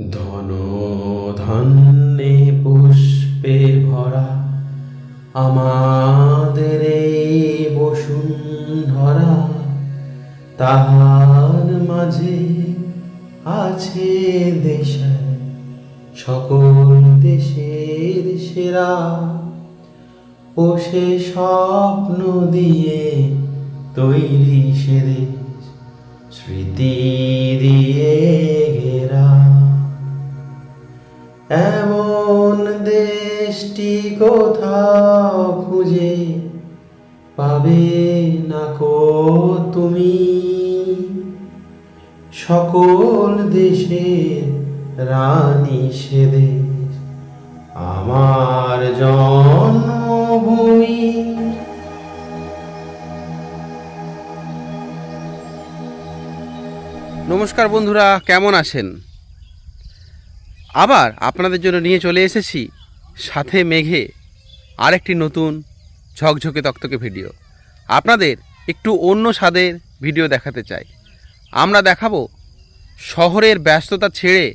ধন ধান্যে পুষ্পে ভরা আমাদের এই বসুন্ধরা, তাহার মাঝে আছে দেশে সকল দেশের সেরা। সে স্বপ্ন দিয়ে তৈরি সে দেশ, স্মৃতি দিয়ে ঘেরা। এমন দেশটি কোথাও খুঁজে পাবে না কো তুমি? সকল দেশের রানী সে দেশ, আমার জন্মভূমি। নমস্কার বন্ধুরা, কেমন আছেন? আবার আপনাদের জন্য নিয়ে চলে এসেছি সাথে মেঘে আরেকটি নতুন ঝকঝকে তক্তকে ভিডিও। আপনাদের একটু অন্য স্বাদের ভিডিও দেখাতে চাই। আমরা দেখাবো শহরের ব্যস্ততা ছেড়ে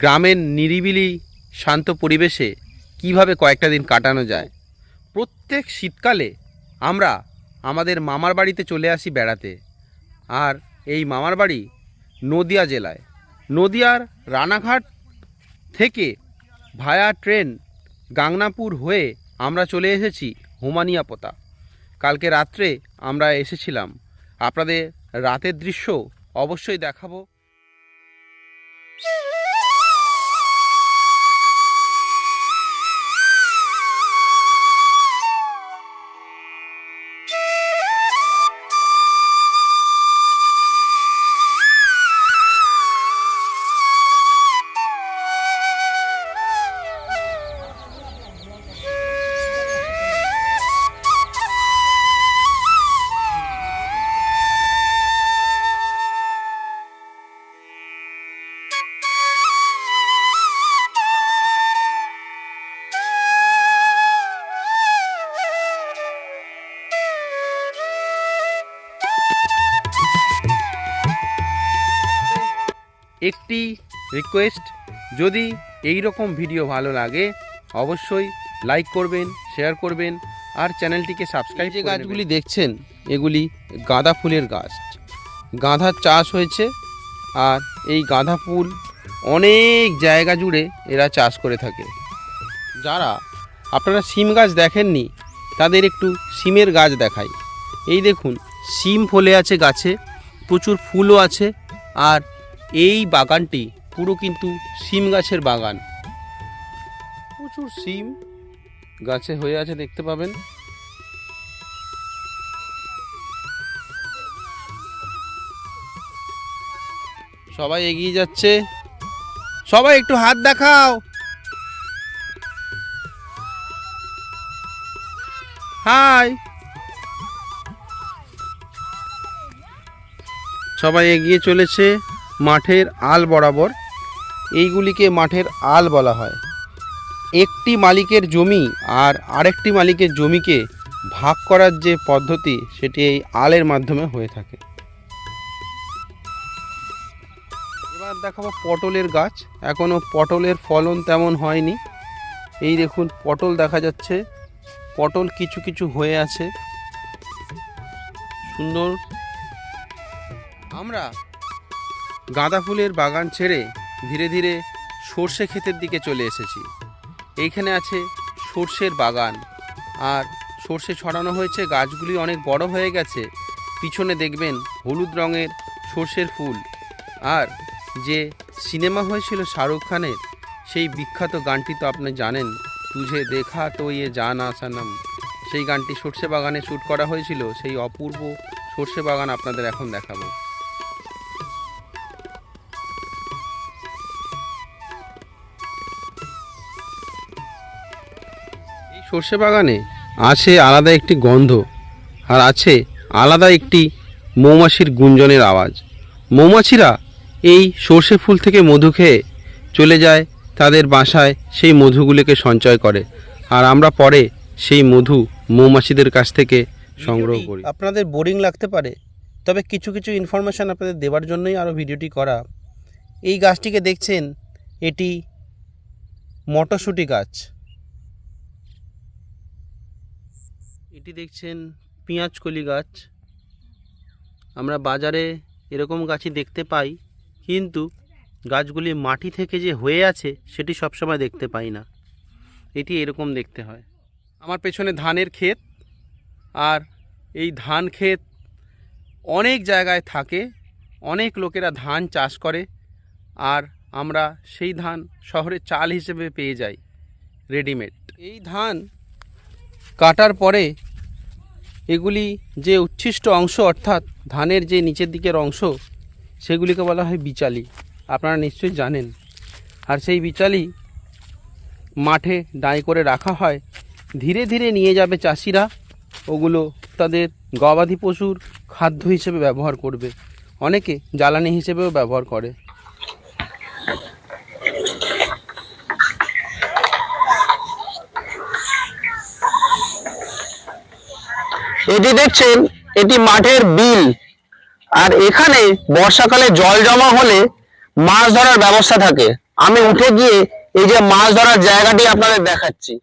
গ্রামের নিরিবিলি শান্ত পরিবেশে কীভাবে কয়েকটা দিন কাটানো যায়। প্রত্যেক শীতকালে আমরা আমাদের মামার বাড়িতে চলে আসি বেড়াতে। আর এই মামার বাড়ি নদিয়া জেলায়। নদিয়ার রানাঘাট থেকে ভায়া ট্রেন গাংনাপুর হয়ে আমরা চলে এসেছি হোমানিয়াপোতা কালকে রাত্রে আমরা এসেছিলাম। আপনাদের রাতের দৃশ্য অবশ্যই দেখাবো। রিকোয়েস্ট যদি এই রকম ভিডিও ভালো লাগে অবশ্যই লাইক করবেন শেয়ার করবেন আর চ্যানেলটিকে সাবস্ক্রাইব যে গাছগুলি দেখছেন এগুলি গাঁদা ফুলের গাছ। গাঁদার চাষ হয়েছে আর এই গাঁদা ফুল অনেক জায়গা জুড়ে এরা চাষ করে থাকে। যারা আপনারা সিম গাছ দেখেননি তাদের একটু সিমের গাছ দেখাই। এই দেখুন সিম ফলে আছে গাছে প্রচুর ফুলও আছে আর এই বাগানটি পুরো কিন্তু সিম গাছের বাগান। প্রচুর সিম গাছে হয়ে আছে, দেখতে পাবেন। সবাই এগিয়ে যাচ্ছে। সবাই একটু হাত দেখাও। হাই। সবাই এগিয়ে চলেছে মাঠের আল বরাবর। এইগুলিকে মাঠের আল বলা হয়। একটি মালিকের জমি আর আরেকটি মালিকের জমিকে ভাগ করার যে পদ্ধতি, সেটি এই আলের মাধ্যমে হয়ে থাকে। এবার দেখাবো পটলের গাছ। এখনও পটলের ফলন তেমন হয়নি। এই দেখুন, পটল দেখা যাচ্ছে। পটল কিছু কিছু হয়ে আছে। সুন্দর। আমরা গাঁদা ফুলের বাগান ছেড়ে ধীরে ধীরে সর্ষে ক্ষেতের দিকে চলে এসেছি। এইখানে আছে সর্ষের বাগান। আর সর্ষে ছড়ানো হয়েছে, গাছগুলি অনেক বড় হয়ে গেছে। পিছনে দেখবেন হলুদ রঙের সর্ষের ফুল। আর যে সিনেমা হয়েছিল শাহরুখ খানের, সেই বিখ্যাত গানটি তো আপনি জানেন। তুঝে দেখা তো ইয়ে জান আসানাম। সেই গানটি সর্ষে বাগানে শ্যুট করা হয়েছিল। সেই অপূর্ব সর্ষে বাগান আপনাদের এখন দেখাবো। সর্ষে বাগানে আছে আলাদা একটি গন্ধ আর আছে আলাদা একটি মৌমাছির গুঞ্জনের আওয়াজ। মৌমাছিরা এই সর্ষে ফুল থেকে মধু খেয়ে চলে যায় তাদের বাসায় সেই মধুগুলিকে সঞ্চয় করে আর আমরা পরে সেই মধু মৌমাছিদের কাছ থেকে সংগ্রহ করি। আপনাদের বোরিং লাগতে পারে তবে কিছু কিছু ইনফরমেশান আপনাদের দেওয়ার জন্যই আরও ভিডিওটি করা। এই গাছটিকে দেখছেন এটি মটরশুঁটি গাছ। এটি দেখছেন পেঁয়াজকলি গাছ। আমরা বাজারে এরকম গাছই দেখতে পাই, কিন্তু গাছগুলি মাটি থেকে যে হয়ে আছে, সেটি সবসময় দেখতে পাই না। এটি এরকম দেখতে হয়। আমার পেছনে ধানের ক্ষেত, আর এই ধান ক্ষেত অনেক জায়গায় থাকে, অনেক লোকেরা ধান চাষ করে, আর আমরা সেই ধান শহরে চাল হিসেবে পেয়ে যাই, রেডিমেড। এই ধান কাটার পরে এগুলি যে উচ্ছিষ্ট অংশ, অর্থাৎ ধানের যে নিচের দিকের অংশ, সেগুলিকে বলা হয় বিচালি। আপনারা নিশ্চয়ই জানেন। আর সেই বিচালি মাঠে ডাই করে রাখা হয়। ধীরে ধীরে নিয়ে যাবে চাষিরা। ওগুলো তাদের গবাদি পশুর খাদ্য হিসেবে ব্যবহার করবে। অনেকে জ্বালানি হিসেবেও ব্যবহার করে। এটি দেখছেন, এটি মাঠের বিল। আর এখানে বর্ষাকালে জল জমা হলে মাছ ধরার ব্যবস্থা থাকে। আমি উঠে গিয়ে এই যে মাছ ধরার জায়গাটি আপনাদের দেখাচ্ছি।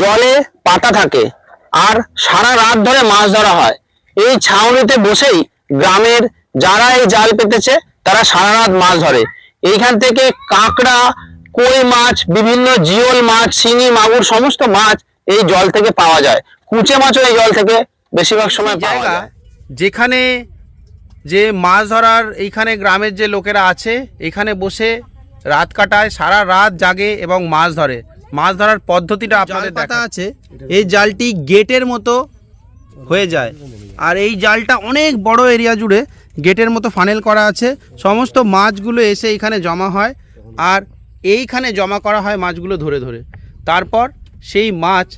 জলে পাতা থাকে আর সারা রাত ধরে মাছ ধরা হয়। এই ছাউনিতে বসেই গ্রামের যারা এই জাল পেতেছে, তারা সারা রাত মাছ ধরে। এইখান থেকে কাঁকড়া কই মাছ বিভিন্ন জিওল মাছ শিঙি মাগুর সমস্ত মাছ এই জল থেকে পাওয়া যায়। কুচে মাছও এই জল থেকে বেশিরভাগ সময় পাওয়া জায়গা যায়। যেখানে যে মাছ ধরার এইখানে গ্রামের যে লোকেরা আছে এখানে বসে রাত কাটায় সারা রাত জাগে এবং মাছ ধরে। মাছ ধরার পদ্ধতিটা আপনাদের দেখা আছে এই জালটি গেটের মতো হয়ে যায়। আর এই জালটা অনেক বড় এরিয়া জুড়ে গেটের মতো ফানেল করা আছে। সমস্ত মাছগুলো এসে এখানে জমা হয়। আর এইখানে জমা করা হয় মাছগুলো ধরে ধরে। তারপর সেই মাছ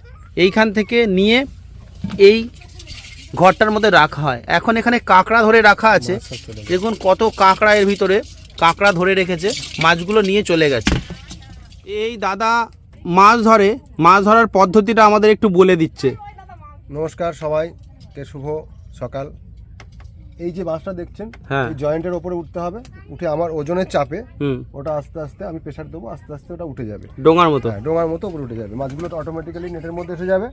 এইখান থেকে নিয়ে এই ঘরটার মধ্যে রাখা হয়। এখন এখানে কাঁকড়া ধরে রাখা আছে। দেখুন কত কাঁকড়া এর ভিতরে কাঁকড়া ধরে রেখেছে মাছগুলো নিয়ে চলে গেছে। এই দাদা মাছ ধরে মাছ ধরার পদ্ধতিটা আমাদের একটু বলে দিচ্ছে। নমস্কার সবাইকে শুভ সকাল। এই যে মাছটা দেখছেন হ্যাঁ। এই জয়েন্টের ওপরে উঠতে হবে উঠে আমার ওজনের চাপে ওটা আস্তে আস্তে আমি প্রেশার দেবো আস্তে আস্তে ওটা উঠে যাবে। ডোঙার মতো। হ্যাঁ ডোঙার মতো উপরে উঠে যাবে। মাছগুলো তো অটোমেটিক্যালি নেটের মধ্যে এসে যাবে।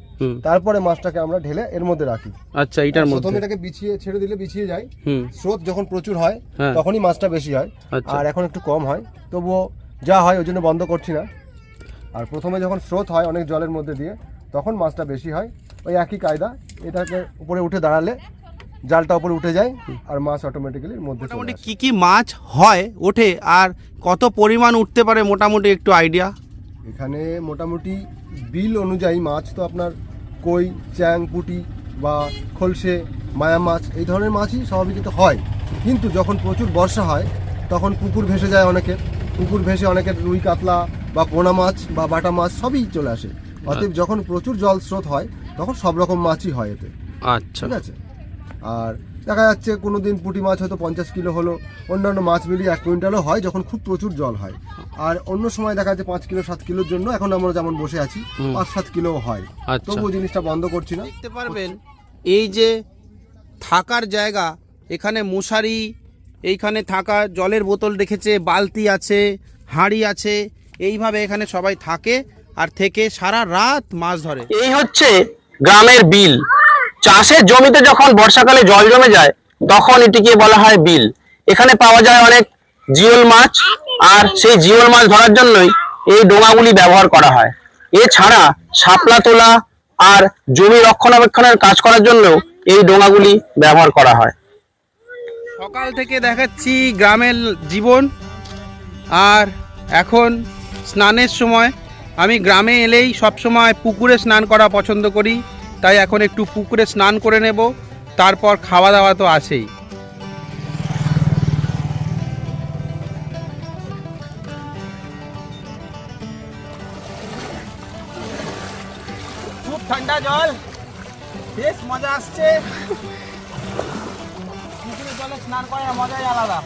তারপরে মাছটাকে আমরা ঢেলে এর মধ্যে রাখি। আচ্ছা এটার প্রথমে মধ্যে। এটাকে বিছিয়ে ছেড়ে দিলে বিছিয়ে যায়। হুম। স্রোত যখন প্রচুর হয় হ্যাঁ। তখনই মাছটা বেশি হয়। আচ্ছা। আর এখন একটু কম হয়। তবুও যা হয় ওই জন্য বন্ধ করছি না। আর প্রথমে যখন স্রোত হয় অনেক জলের মধ্যে দিয়ে তখন মাছটা বেশি হয়। ওই একই কায়দা এটাকে উপরে উঠে দাঁড়ালে জালটা উপরে উঠে যায় আর মাছ অটোমেটিক্যালি মধ্যে মোটামুটি। কি কি মাছ হয় ওঠে আর কত পরিমাণ উঠতে পারে মোটামুটি একটু আইডিয়া এখানে মোটামুটি বিল অনুযায়ী মাছ তো আপনার কই চ্যাং পুঁটি বা খলসে মায়া মাছ এই ধরনের মাছই স্বাভাবিকত হয়। কিন্তু যখন প্রচুর বর্ষা হয় তখন পুকুর ভেসে যায় অনেকের পুকুর ভেসে অনেকের রুই কাতলা বা পোনা মাছ বা বাটা মাছ সবই চলে আসে। অতএব যখন প্রচুর জল স্রোত হয় তখন সব রকম মাছই হয় এতে। আচ্ছা। ঠিক আছে? আর দেখা যাচ্ছে কোনো দিন পুঁটি মাছ হয়তো পঞ্চাশ কিলো হলো অন্যান্য মাছ মিলিয়ে এক কুইন্টালও হয় যখন খুব প্রচুর জল হয়। আর অন্য সময় দেখা যাচ্ছে পাঁচ কিলো সাত কিলোর জন্য এখন আমরা যেমন বসে আছি পাঁচ সাত কিলো হয়। আচ্ছা। তবুও জিনিসটা বন্ধ করছি না। দেখতে পারবেন এই যে থাকার জায়গা এখানে মশারি এইখানে থাকা জলের বোতল রেখেছে বালতি আছে হাঁড়ি আছে এইভাবে এখানে সবাই থাকে আর থেকে সারা রাত মাছ ধরে। এই হচ্ছে গ্রামের বিল। চাষের জমিতে যখন বর্ষাকালে জল জমে যায়, তখন এটিকে বলা হয় বিল। এখানে পাওয়া যায় অনেক জিওল মাছ, আর সেই জিওল মাছ ধরার জন্যই এই ডোঙাগুলি ব্যবহার করা হয়। এছাড়া শাপলা তোলা আর জমি রক্ষণাবেক্ষণের কাজ করার জন্য এই ডোঙাগুলি ব্যবহার করা হয়। সকাল থেকে দেখাচ্ছি গ্রামের জীবন। আর এখন স্নানের সময়, আমি গ্রামে এলেই সব সময় পুকুরে স্নান করা পছন্দ করি। তাই এখন একটু পুকুরে স্নান করে নেব, তারপর খাওয়া দাওয়া তো আছেই। খুব ঠান্ডা জল, বেশ মজা আসছে। জলে স্নান মজাই আলাদা।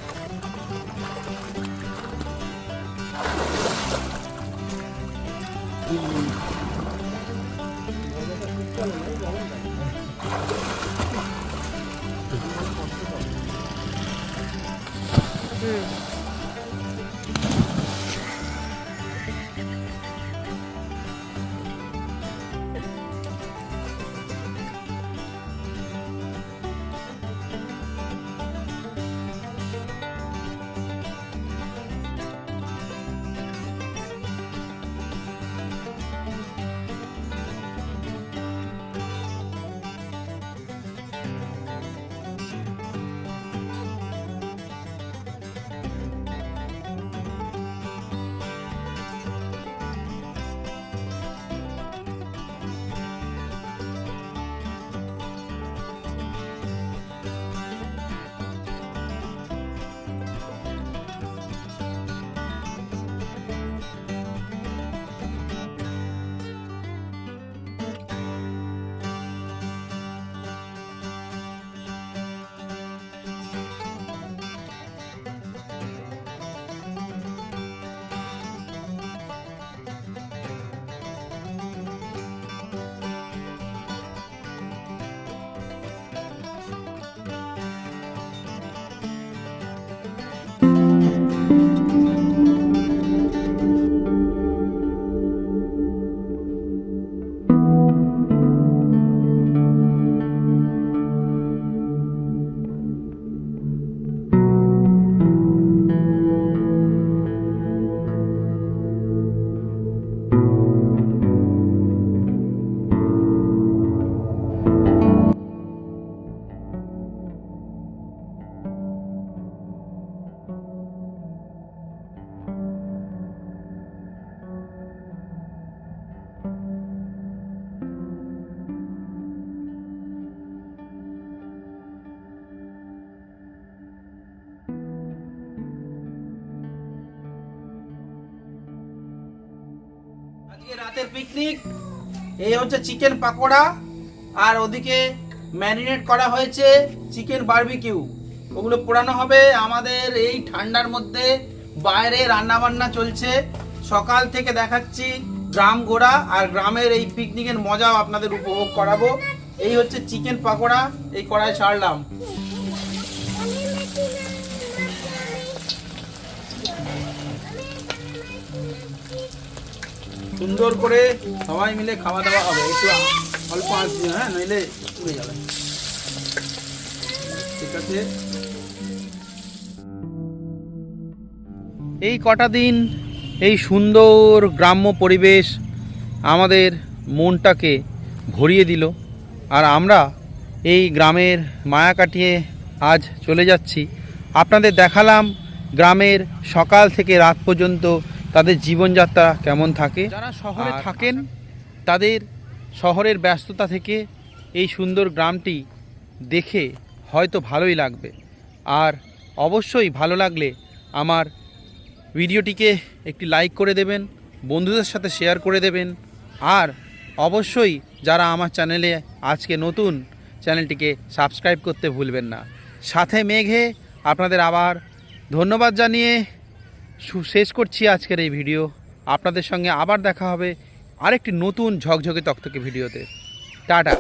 আজকে রাতের পিকনিক এই হচ্ছে চিকেন পাকোড়া, আর ওদিকে ম্যারিনেট করা হয়েছে চিকেন বার্বিকিউ ওগুলো পোড়ানো হবে। আমাদের এই ঠান্ডার মধ্যে বাইরে রান্না বান্না চলছে। সকাল থেকে দেখাচ্ছি গ্রাম ঘোরা আর গ্রামের এই পিকনিকের মজাও আপনাদের উপভোগ করাবো। এই হচ্ছে চিকেন পাকোড়া, এই কড়াই ছাড়লাম। সুন্দর করে সবাই মিলে খাওয়া দাওয়া হবে। একটু অল্প দিয়ে হ্যাঁ নইলে উড়ে যাবে। ঠিক আছে? এই কটা দিন এই সুন্দর গ্রাম্য পরিবেশ আমাদের মনটাকে ভরিয়ে দিল। আর আমরা এই গ্রামের মায়া কাটিয়ে আজ চলে যাচ্ছি। আপনাদের দেখালাম গ্রামের সকাল থেকে রাত পর্যন্ত তাদের জীবনযাত্রা কেমন থাকে? যারা শহরে থাকেন তাদের শহরের ব্যস্ততা থেকে এই সুন্দর গ্রামটি দেখে হয়তো ভালোই লাগবে। আর অবশ্যই ভালো লাগলে আমার ভিডিওটিকে একটি লাইক করে দেবেন বন্ধুদের সাথে শেয়ার করে দেবেন। আর অবশ্যই যারা আমার চ্যানেলে আজকে নতুন চ্যানেলটিকে সাবস্ক্রাইব করতে ভুলবেন না। সাথে মেঘে আপনাদের আবার ধন্যবাদ জানিয়ে শেষ করছি আজকের এই ভিডিও। আপনাদের সঙ্গে আবার দেখা হবে আরেকটি নতুন ঝকঝকে তকতকে ভিডিওতে। টাটা।